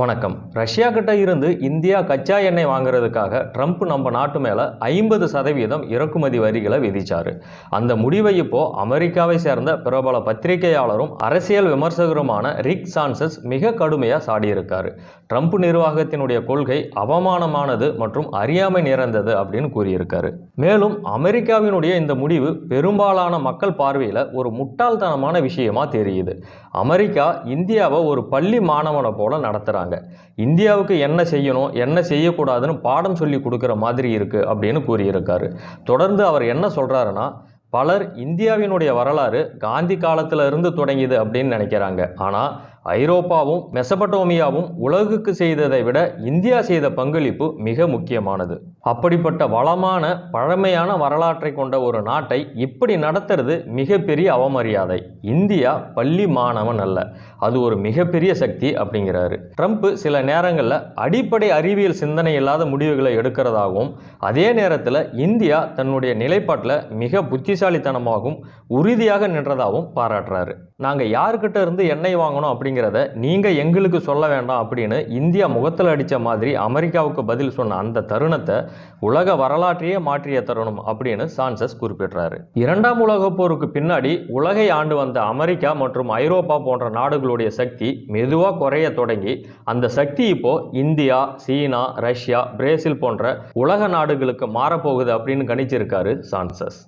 வணக்கம். ரஷ்யா கிட்ட இருந்து இந்தியா கச்சா எண்ணெய் வாங்குறதுக்காக ட்ரம்ப் நம்ம நாட்டு மேலே ஐம்பது சதவீதம் இறக்குமதி வரிகளை விதிச்சார். அந்த முடிவை இப்போ அமெரிக்காவை சேர்ந்த பிரபல பத்திரிகையாளரும் அரசியல் விமர்சகருமான ரிக் சான்சஸ் மிக கடுமையாக சாடியிருக்கார். ட்ரம்ப் நிர்வாகத்தினுடைய கொள்கை அவமானமானது மற்றும் அறியாமை நிறைந்தது அப்படின்னு கூறியிருக்காரு. மேலும் அமெரிக்காவினுடைய இந்த முடிவு பெரும்பாலான மக்கள் பார்வையில் ஒரு முட்டாள்தனமான விஷயமா தெரியுது. அமெரிக்கா இந்தியாவை ஒரு பள்ளி மாணவனை போல நடத்துகிறாங்க இந்தியாவுக்கு என்ன செய்யணும் என்ன செய்யக்கூடாதுன்னு பாடம் சொல்லி கொடுக்குற மாதிரி இருக்குது அப்படின்னு கூறியிருக்காரு. தொடர்ந்து அவர் என்ன சொல்கிறாருன்னா பலர் இந்தியாவினுடைய வரலாறு காந்தி காலத்தில் இருந்து தொடங்கியது அப்படின்னு நினைக்கிறாங்க. ஆனால் ஐரோப்பாவும் மெசபட்டோமியாவும் உலகுக்கு செய்ததை விட இந்தியா செய்த பங்களிப்பு மிக முக்கியமானது. அப்படிப்பட்ட வளமான பழமையான வரலாற்றை கொண்ட ஒரு நாட்டை இப்படி நடத்துறது மிகப்பெரிய அவமரியாதை. இந்தியா பள்ளி மாணவன் அல்ல. அது ஒரு மிகப்பெரிய சக்தி அப்படிங்கிறாரு. ட்ரம்ப் சில நேரங்களில் அடிப்படை அறிவியல் சிந்தனை இல்லாத முடிவுகளை எடுக்கிறதாகவும் அதே நேரத்தில் இந்தியா தன்னுடைய நிலைப்பாட்டில் மிக புத்திசாலித்தனமாகவும் உறுதியாக நின்றதாகவும் பாராட்டுறாரு. நாங்கள் யாருக்கிட்ட இருந்து எண்ணெய் வாங்கணும் அப்படிங்கிறத நீங்கள் எங்களுக்கு சொல்ல வேண்டாம் அப்படின்னு இந்தியா முகத்தில் அடித்த மாதிரி அமெரிக்காவுக்கு பதில் சொன்ன அந்த தருணத்தை உலக வரலாற்றையே மாற்றிய தருணம் அப்படின்னு சான்சஸ் குறிப்பிடுறாரு. இரண்டாம் உலகப் போருக்கு பின்னாடி உலகை ஆண்டு வந்த அமெரிக்கா மற்றும் ஐரோப்பா போன்ற நாடுகளுடைய சக்தி மெதுவாக குறைய தொடங்கி அந்த சக்தி இப்போ இந்தியா சீனா ரஷ்யா பிரேசில் போன்ற உலக நாடுகளுக்கு மாறப்போகுது அப்படின்னு கணிச்சிருக்காரு சான்சஸ்.